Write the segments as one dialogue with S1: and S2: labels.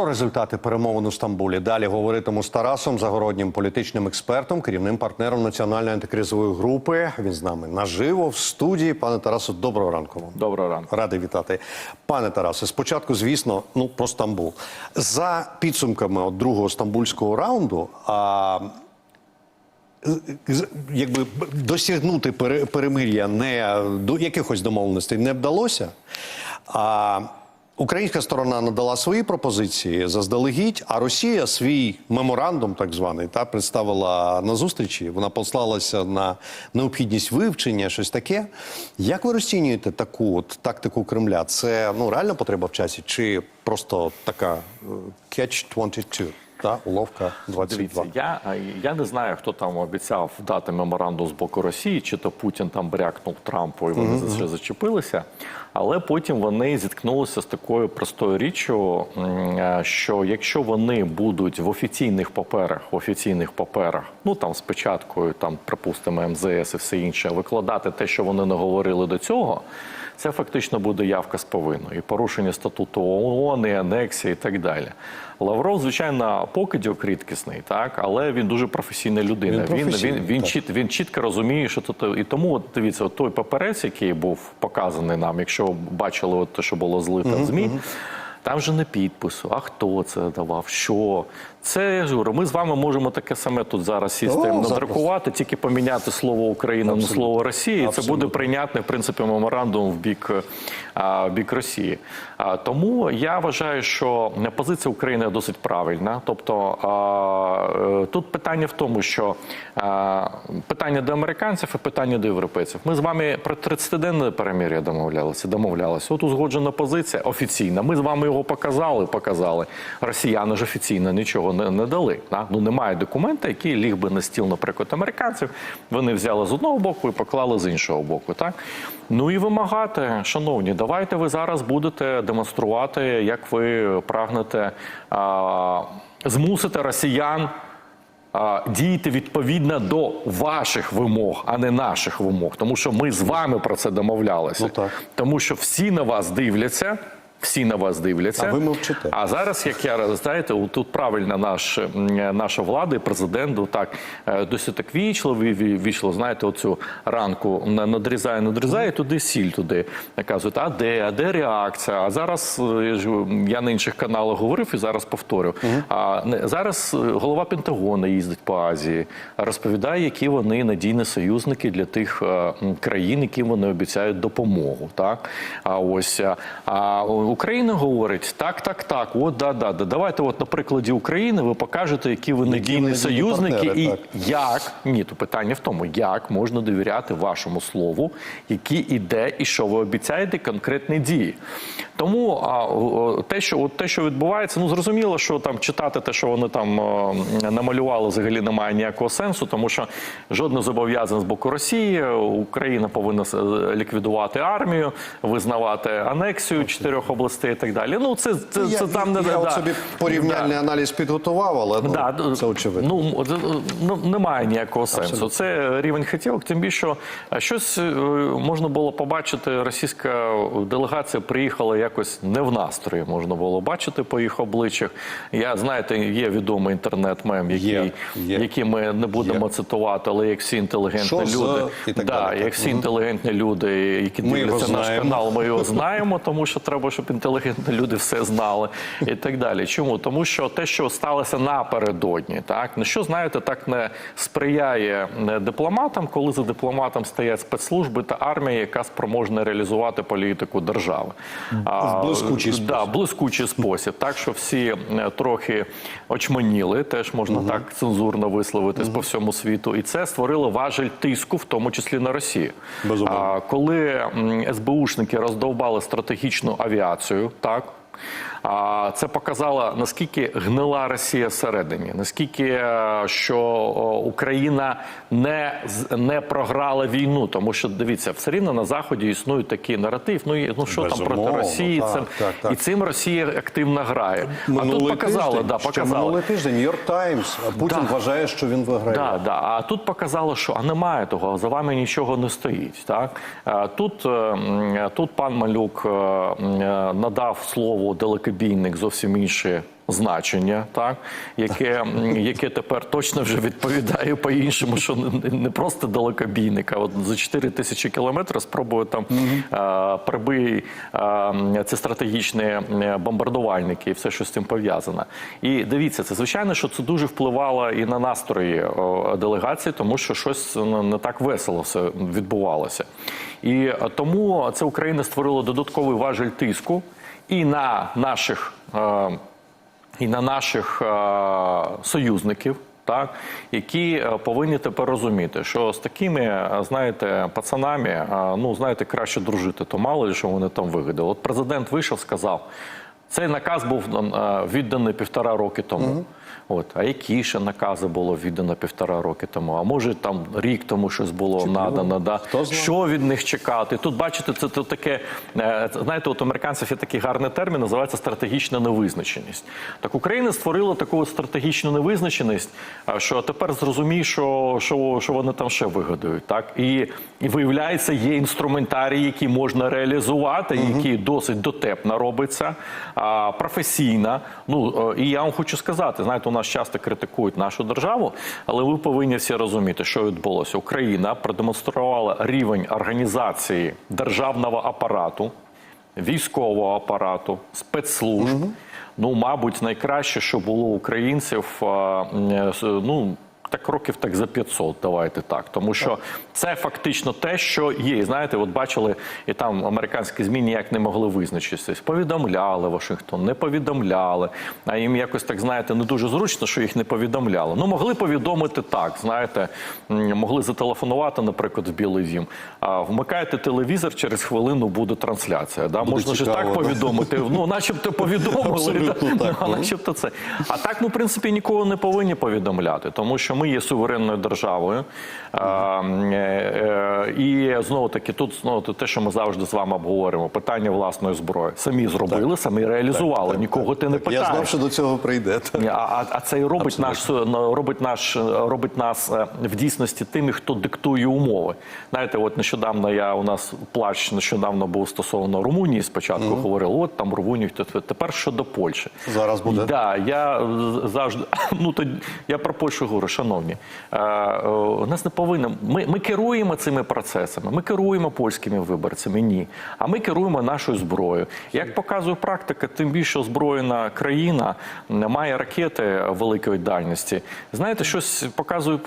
S1: Про результати перемовин у Стамбулі далі говоритиму з Тарасом Загороднім, політичним експертом, керівним партнером національної антикризової групи. Він з нами наживо в студії. Пане Тарасу, доброго ранку вам.
S2: Доброго ранку.
S1: Радий вітати. Пане Тарасе, спочатку, звісно, ну про Стамбул. За підсумками от другого стамбульського раунду. А, якби досягнути пере- перемир'я не до якихось домовленостей не вдалося. А українська сторона надала свої пропозиції заздалегідь, а Росія свій меморандум, так званий, та представила на зустрічі. Вона послалася на необхідність вивчення, щось таке. Як ви розцінюєте таку от тактику Кремля? Це ну реальна потреба в часі, чи просто така е, catch 22, та уловка 22?
S2: Дивіться, я, я не знаю, хто там обіцяв дати меморандум з боку Росії, чи то Путін там брякнув Трампу і вони за це зачепилися. Але потім вони зіткнулися з такою простою річчю, е, що якщо вони будуть в офіційних паперах, в офіційних паперах, ну там спочатку, там, припустимо, МЗС і все інше, викладати те, що вони не говорили до цього. Це фактично буде явка з повинною і порушення статуту ООН, і анексія і так далі. Лавров, звичайно, покидьок рідкісний, так але він дуже професійна людина.
S1: Він
S2: Він він, він, чіт, він чітко розуміє, що тут і тому, от дивіться, от той паперець, який був показаний нам, якщо бачили, от те, що було злито в змі. Там же не підпису, а хто це давав, що. Це я ж говорю, ми з вами можемо таке саме тут зараз сісти, надрукувати, тільки поміняти слово Україна на слово Росія. І це буде прийнятний в принципі меморандум в бік, а, в бік Росії. А, тому я вважаю, що позиція України досить правильна. Тобто а, е, тут питання в тому, що а, питання до американців і питання до європейців. Ми з вами про 30-денне перемир'я домовлялися. Домовлялися. От узгоджена позиція офіційна. Ми з вами його показали. Показали. Росіяни ж офіційно нічого не, не дали. Да? Ну немає документа, який ліг би на стіл, наприклад, американців. Вони взяли з одного боку і поклали з іншого боку. Так ну і вимагати, шановні, давайте ви зараз будете демонструвати, як ви прагнете а, змусити росіян. а, Діяти відповідно до ваших вимог, а не наших вимог, тому що ми з вами про це домовлялися.
S1: Ну, так.
S2: Тому що всі на вас дивляться, всі на вас дивляться.
S1: А ви мовчите.
S2: А зараз, як я знаєте, тут правильно наш, наша влада і президент так е, досить так вічливо ві- війшло, знаєте, оцю ранку на- надрізає, надрізає туди сіль туди. Казують, а де, а де реакція? А зараз е, я ж, я на інших каналах говорив і зараз повторю. А зараз е, голова Пентагону їздить по Азії, розповідає, які вони надійні союзники для тих країн, яким вони обіцяють допомогу. Так а ось а Україна говорить: так, так, так, от да, да, да. Давайте, от на прикладі України, ви покажете, які ви надійні
S1: надійні
S2: союзники,
S1: партнери,
S2: і
S1: так.
S2: як ні, то питання в тому, як можна довіряти вашому слову, які іде і що ви обіцяєте конкретні дії. Тому а, те, що от те, що відбувається, ну зрозуміло, що там читати те, що вони там о, намалювали, взагалі немає ніякого сенсу, тому що жодне зобов'язання з боку Росії. Україна повинна е, ліквідувати армію, визнавати анексію чотирьох областей і так далі. Ну це це,
S1: я,
S2: це там не
S1: я от
S2: да.
S1: собі порівняльний аналіз підготував, але ну,
S2: Да,
S1: це очевидно.
S2: Ну, е, ну немає ніякого сенсу. Це рівень хотілок. Тим більше е, щось можна було побачити. Російська делегація приїхала якось не в настрої. Можна було бачити по їх обличчях. Я знаєте, є відомий інтернет-мем, який,
S1: Є, є.
S2: який ми не будемо
S1: Є.
S2: цитувати, але як всі інтелігентні
S1: за
S2: люди,
S1: так
S2: да,
S1: далі, так.
S2: як всі інтелігентні люди, які
S1: Ми
S2: дивляться наш
S1: знаємо.
S2: канал, ми його знаємо, тому що треба, щоб інтелігентні люди все знали і так далі. Чому? Тому що те, що сталося напередодні, так ну що знаєте, так не сприяє е, дипломатам, коли за дипломатом стоять спецслужби та армія, яка спроможна реалізувати політику держави. А,
S1: блискучий спосіб.
S2: Да, блискучий спосіб. Так що всі е, трохи очманіли, теж можна так цензурно висловитись по всьому світу, і це створило важель тиску, в тому числі на Росію.
S1: Безумовно.
S2: А, коли СБУшники роздовбали стратегічну авіацію, так. А це показало наскільки гнила Росія всередині, наскільки е, що Україна не не програла війну, тому що дивіться, все рівно на заході існує такий наратив. Ну і ну що там проти Росії?
S1: так,
S2: це
S1: так, так.
S2: і цим Росія активно грає. а тут показало,
S1: тиждень,
S2: да, показало.
S1: минулий тиждень Нью-Йорк Таймс, Путін
S2: Да.
S1: вважає, що він виграє.
S2: Да, да. А тут показало, що а немає того, за вами нічого не стоїть. Так тут, е, тут пан Малюк е, м, е, надав слово далекобійник зовсім інше значення, так яке, яке тепер точно вже відповідає по-іншому, що не, не просто далекобійник, а от за 4 тисячі кілометрів спробує там е, прибий е, ці стратегічні бомбардувальники і все, що з цим пов'язано. І дивіться, це звичайно, що це дуже впливало і на настрої делегації, тому що щось не так весело все відбувалося. І е, тому це Україна створила додатковий важель тиску і на наших. е, і на наших е, союзників, так які е, повинні тепер розуміти, що з такими, знаєте, пацанами, ну знаєте, краще дружити, то мало ли що вони там вигадали. От президент вийшов, сказав. Цей наказ був відданий півтора роки тому. От, а які ще накази було віддано півтора роки тому? А може там рік тому щось було надано? Да?
S1: Хто?
S2: Що від них чекати? Тут бачите, це, це таке. е, Знаєте, от американців є такий гарний термін, називається стратегічна невизначеність. Так Україна створила таку стратегічну невизначеність, що тепер зрозумій, що, що, що вони там ще вигадують. Так і, і виявляється, є інструментарій, який можна реалізувати, який досить дотепно робиться, а, професійна. Ну е, і я вам хочу сказати, знаєте, у нас часто критикують нашу державу, але ви повинні всі розуміти, що відбулося. Україна продемонструвала рівень організації державного апарату, військового апарату, спецслужб. Ну, мабуть, найкраще, що було українців, е, ну. Так років так за 500, давайте так. Тому що це фактично те, що є. І знаєте, от бачили, і там американські ЗМІ ніяк не могли визначитися. Повідомляли Вашингтон, не повідомляли. А їм якось так, знаєте, не дуже зручно, що їх не повідомляли. Ну, могли повідомити так, знаєте, могли зателефонувати, наприклад, в Білий Дім. А вмикаєте телевізор, через хвилину буде трансляція. Да?
S1: Буде
S2: Можна ж
S1: цікаво,
S2: так
S1: да?
S2: повідомити. Ну, начебто повідомили.
S1: Абсолютно
S2: да.
S1: так,
S2: Ну,
S1: ну.
S2: начебто це. А так ми, в принципі, нікого не повинні повідомляти, тому що ми є суверенною державою. Е, е, і знову таки, тут знову те, що ми завжди з вами обговоримо, питання власної зброї. Самі зробили, самі реалізували. Нікого ти не
S1: Так, Я знав, що до цього прийде.
S2: А, а, а це і робить наш ну, робить наш робить нас е, в дійсності тими, хто диктує умови. Знаєте, от нещодавно я у нас плач нещодавно був стосовно Румунії. Спочатку говорили, от там Румунію, тепер щодо Польщі.
S1: Зараз буде.
S2: Да, я завжди ну то я про Польщу говорю, шановні. Е, е, у нас не повинно. Ми, ми керуємо цими процесами. Ми керуємо польськими виборцями. Ні. А ми керуємо нашою зброєю. Як показує практика, тим більше озброєна країна має ракети великої дальності. Знаєте, щось показує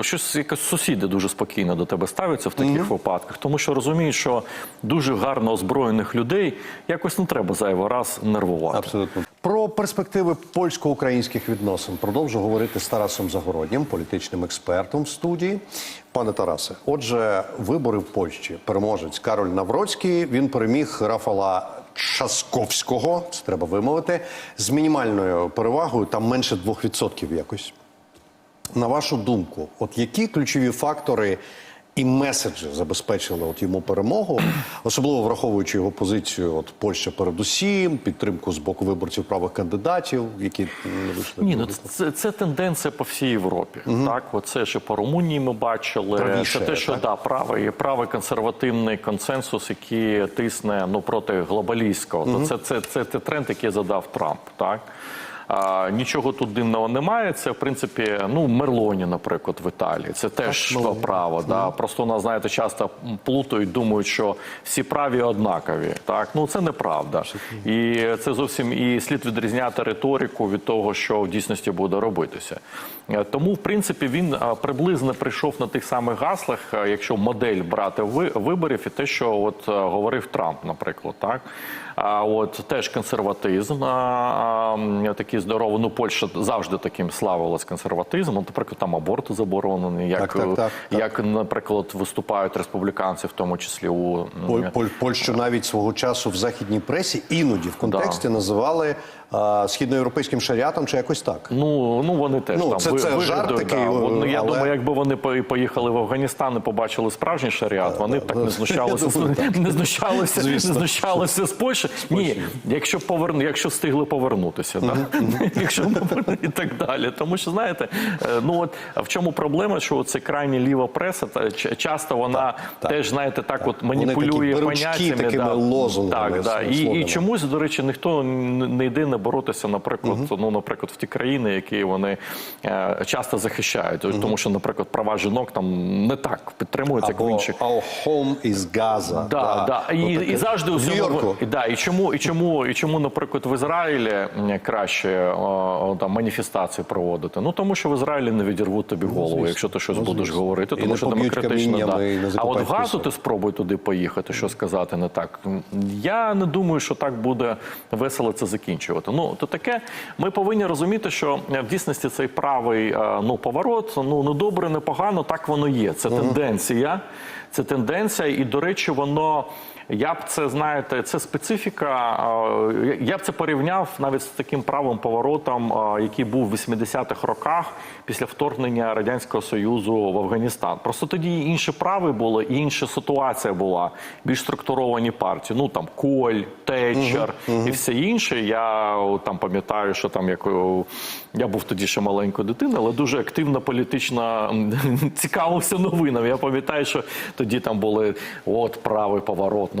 S2: е, щось якось сусіди дуже спокійно до тебе ставляться в таких випадках, тому що розуміють, що дуже гарно озброєних людей якось не треба зайвий раз нервувати.
S1: Абсолютно. Про перспективи польсько-українських відносин продовжу говорити з Тарасом Загороднім, політичним експертом в студії. Пане Тарасе, отже, вибори в Польщі. Переможець Кароль Навроцький. Він переміг Рафала Часковського, це треба вимовити, з мінімальною перевагою, там менше 2% якось. На вашу думку, от які ключові фактори і меседжі забезпечили от йому перемогу, особливо враховуючи його позицію, от Польща передусім, підтримку з боку виборців правих кандидатів, які не вийшли.
S2: Ні, ну це, це тенденція по всій Європі. Так, оце і по Румунії ми бачили.
S1: Правіше,
S2: це те, що
S1: так?
S2: да, правий, правий консервативний консенсус, який тисне ну проти глобалістського. То це, це, це, це тренд, який задав Трамп. Так. А, нічого тут дивного немає. Це в принципі ну Мерлоні, наприклад, в Італії. Це теж право. Да. Просто у нас знаєте, часто плутають, думають, що всі праві однакові. Так, ну це неправда. І це зовсім і слід відрізняти риторику від того, що в дійсності буде робитися. Е, Тому, в принципі, він е, приблизно прийшов на тих самих гаслах, е, якщо модель брати ви- виборів, і те, що от говорив Трамп, наприклад, так. А от теж консерватизм, такий здоровий. Ну, Польща завжди таким славилась консерватизмом. Наприклад, там аборти заборонені, як,
S1: Так, так, так, так.
S2: наприклад, виступають республіканці, в тому числі у
S1: Поль- Поль- Польщу навіть свого часу в західній пресі іноді в контексті називали а, східноєвропейським шаріатом чи якось так.
S2: Ну, ну вони теж
S1: Ну,
S2: там
S1: це-
S2: ви-
S1: це жарт
S2: вигадують,
S1: такий,
S2: да. Ну, я думаю, якби вони поїхали в Афганістан і побачили справжній шаріат, вони б так не знущалися,
S1: думаю, так.
S2: не знущалися, не знущалися з Польщі. Ні, якщо поверну, якщо встигли повернутися, да? якщо і так далі. Тому що знаєте, е, ну от в чому проблема, що це крайня ліва преса, та часто вона
S1: так.
S2: теж знаєте, так от маніпулює поняттями.
S1: такими
S2: да.
S1: лозунгами,
S2: Так, да. І, і чомусь, до речі, ніхто не йде, не боротися, наприклад, ну, наприклад, в ті країни, які вони е, часто захищають, тому що, наприклад, права жінок там не так підтримуються, як в інших.
S1: «Our home is Gaza».
S2: Да, да. І,
S1: Ну,
S2: і завжди у цьому і, да, і чому, і чому, і чому, наприклад, в Ізраїлі краще о, о, там маніфестації проводити? Ну тому що в Ізраїлі не відірвуть тобі голову, якщо ти щось
S1: Ну,
S2: будеш говорити,
S1: І
S2: тому що демократично да.
S1: і
S2: А от в Газу ти спробуй туди поїхати, що сказати не так. Я не думаю, що так буде весело це закінчувати. Ну то таке. Ми повинні розуміти, що е, в дійсності цей правий е, ну поворот, ну не добре, не погано, так воно є. Це тенденція. Це тенденція, і до речі, воно. Я б це знаєте, це специфіка. е, Я б це порівняв навіть з таким правим поворотом, е, який був в 80-х роках після вторгнення радянського союзу в Афганістан. Просто тоді інші прави були, і інша ситуація була. Більш структуровані партії. Ну там Коль, Тетчер і все інше. Я там пам'ятаю, що там як я був тоді ще маленькою дитиною, але дуже активно політично цікавився новинами. Я пам'ятаю, що тоді там були от правий поворот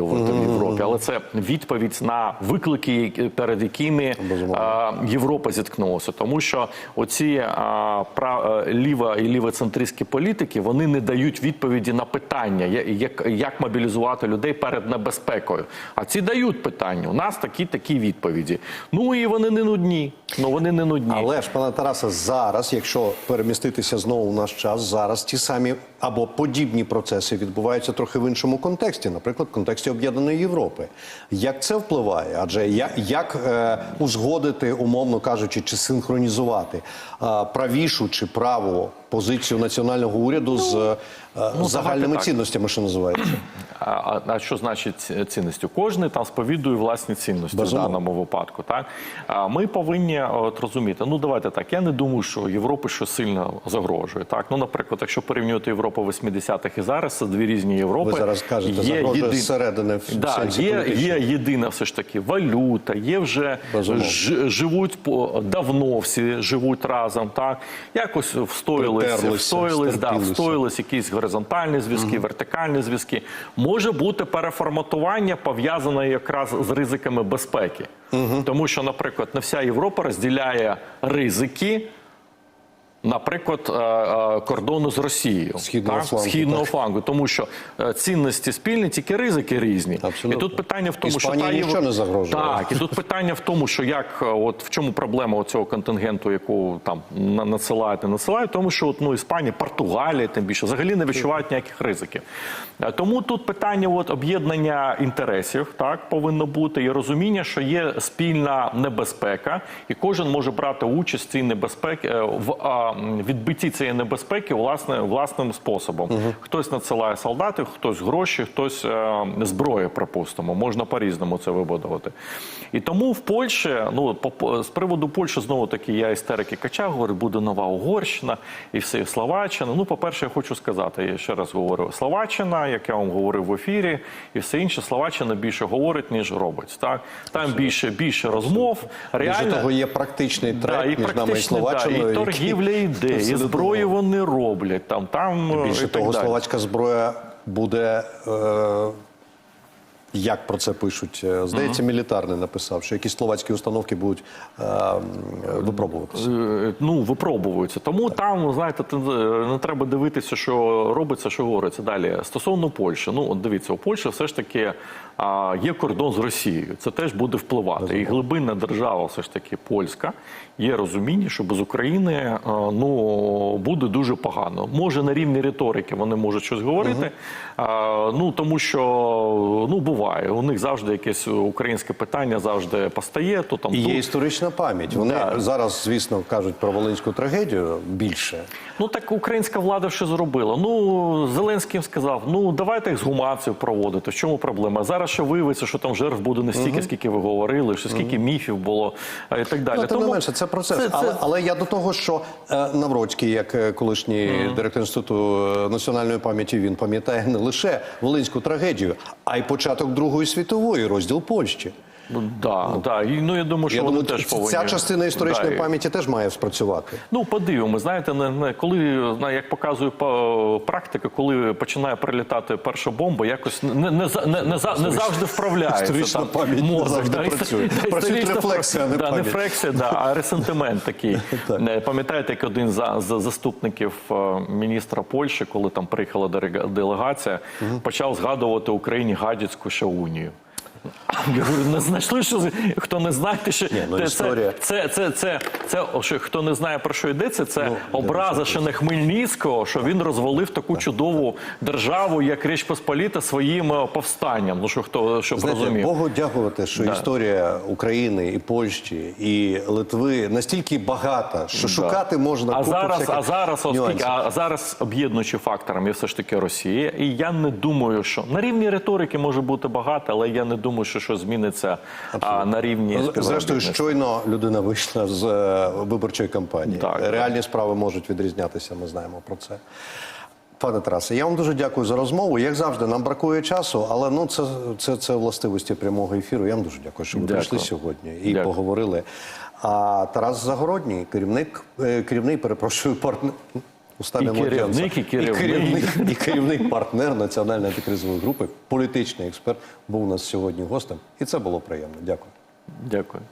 S2: от, в Європі. Але це відповідь на виклики, перед якими а, Європа зіткнулася, тому що оці а, ліва і лівоцентристські політики вони не дають відповіді на питання, як, як мобілізувати людей перед небезпекою. А ці дають питання. У нас такі такі відповіді. Ну і вони не нудні. Ну вони не нудні.
S1: Але ж, пане Тарасе, зараз, якщо переміститися знову в наш час, зараз ті самі або подібні процеси відбуваються трохи в іншому контексті, наприклад, в контексті об'єднаної Європи. Як це впливає? Адже як, як е, узгодити, умовно кажучи, чи синхронізувати е, правішу чи праву позицію національного уряду з е,
S2: ну,
S1: загальними цінностями, що називається?
S2: А, а, а що значить ці- цінності? Кожний там сповідує власні цінності
S1: Безумовно.
S2: в даному випадку. Так а ми повинні от розуміти. Ну давайте так. Я не думаю, що Європі щось сильно загрожує. Так, ну наприклад, якщо порівнювати Європу 80-х і зараз, це дві різні Європи.
S1: Ви зараз кажете, загрожує зсередини в
S2: да,
S1: сенсі
S2: є, є єдина все ж таки валюта, є вже ж, живуть по давно всі живуть разом. Так якось встоїлися, встоїлись, да, встоїлись якісь горизонтальні зв'язки, вертикальні зв'язки. Може бути переформатування пов'язане якраз з ризиками безпеки, тому що, наприклад, не вся Європа розділяє ризики. Наприклад, е, е, кордону з Росією
S1: Східного
S2: так?
S1: флангу,
S2: східного
S1: так.
S2: флангу, тому що е, цінності спільні, тільки ризики різні.
S1: Абсолютно.
S2: І тут питання в тому,
S1: Іспанії
S2: що та
S1: нічого не загрожує.
S2: Так, і тут питання в тому, що як от в чому проблема цього контингенту, яку там на- надсилають, не надсилають, тому що от, ну, Іспанія, Португалія, тим більше, взагалі не відчувають ніяких ризиків. Тому тут питання от, об'єднання інтересів так повинно бути і розуміння, що є спільна небезпека, і кожен може брати участь в цій небезпеці в відбитті цієї небезпеки власне власним способом. Хтось надсилає солдатів, хтось гроші, хтось е, зброю, припустимо. Можна по-різному це вибудувати. І тому в Польщі, ну по- по з приводу Польщі, знову таки, я істерики качав, говорю, буде нова Угорщина і все Словаччина. Ну, по-перше, я хочу сказати, я ще раз говорю, Словаччина, як я вам говорив в ефірі, і все інше, Словаччина більше говорить, ніж робить. Так там більше більше розмов. Реально
S1: того, є практичний
S2: Да,
S1: трек
S2: і
S1: між нами і
S2: практично, да, і торгівля йде, і зброю вони роблять там, там е,
S1: Більше
S2: і так
S1: того,
S2: далі.
S1: словацька зброя буде. Е, як про це пишуть? Е, Здається, мілітарний написав, що якісь словацькі установки будуть е, випробуватися.
S2: Е, Ну, випробовуються. Тому там, знаєте, не треба дивитися, що робиться, що говориться. Далі стосовно Польщі, ну от дивіться, у Польщі все ж таки є кордон з Росією. Це теж буде впливати. І глибинна держава, все ж таки польська, є розуміння, що без України ну буде дуже погано. Може на рівні риторики вони можуть щось говорити. А, ну тому що ну буває, у них завжди якесь українське питання завжди постає. То там
S1: І
S2: тут-
S1: є історична пам'ять. Вони
S2: Да.
S1: зараз, звісно, кажуть про волинську трагедію більше.
S2: Ну так українська влада що зробила? Ну Зеленський сказав: ну давайте ексгумацію проводити. В чому проблема? Зараз ще виявиться, що там жертв буде не стільки, скільки ви говорили, що скільки міфів було і так далі.
S1: Ну, тим не менше, це процес.
S2: це- це-
S1: Але, але я до того, що е, Навроцький, як е, колишній директор інституту е, національної пам'яті, він пам'ятає не лише волинську трагедію, а й початок Другої світової, розділ Польщі.
S2: Да, да. І, ну, я думаю, що
S1: Я
S2: вони
S1: думаю,
S2: теж повинні.
S1: ця частина історичної
S2: Да,
S1: пам'яті теж має спрацювати.
S2: Ну, подивимо, знаєте, не, не, коли, як показує практика, коли починає прилітати перша бомба, якось не, не, не, не, не завжди вправляється.
S1: історична
S2: там
S1: пам'ять не завжди
S2: да,
S1: працює.
S2: да, історична
S1: рефлексія, не
S2: да, не
S1: пам'ять.
S2: рефлексія, да, а ресентимент такий. Пам'ятаєте, як один за, за заступників е, міністра Польщі, коли там приїхала делегація, почав згадувати Україні гадяцьку ще унію. Я говорю, не знайшли, що хто не знає, що
S1: ну,
S2: це,
S1: історія.
S2: це, це, це, це, що хто не знає про що йдеться, це образа ще не Хмельницького, що він розвалив таку чудову державу, як Річ Посполіта, своїм е, повстанням. Ну що хто щоб
S1: Знаєте,
S2: розумів.
S1: Богу дякувати, що історія України і Польщі і Литви настільки багата, що шукати можна
S2: А
S1: купу
S2: зараз, а зараз, оскільки, а зараз об'єднуючим фактором є все ж таки Росія. І я не думаю, що на рівні риторики може бути багато, але я не думаю, що щось зміниться а, на рівні
S1: Ну, Зрештою, щойно людина вийшла з е, виборчої кампанії.
S2: Так, так.
S1: Реальні справи можуть відрізнятися. Ми знаємо про це. Пане Тарасе, я вам дуже дякую за розмову. Як завжди, нам бракує часу, але ну це, це, це властивості прямого ефіру. Я вам дуже дякую, що ви
S2: Дякую.
S1: прийшли сьогодні і
S2: Дякую.
S1: поговорили. А Тарас Загородній, керівник, е, керівний, перепрошую, партнер. Устами
S2: І керівник, і керівник.
S1: і керівник, і керівник партнер національної антикризової групи, політичний експерт, був у нас сьогодні гостем, і це було приємно. Дякую.
S2: Дякую.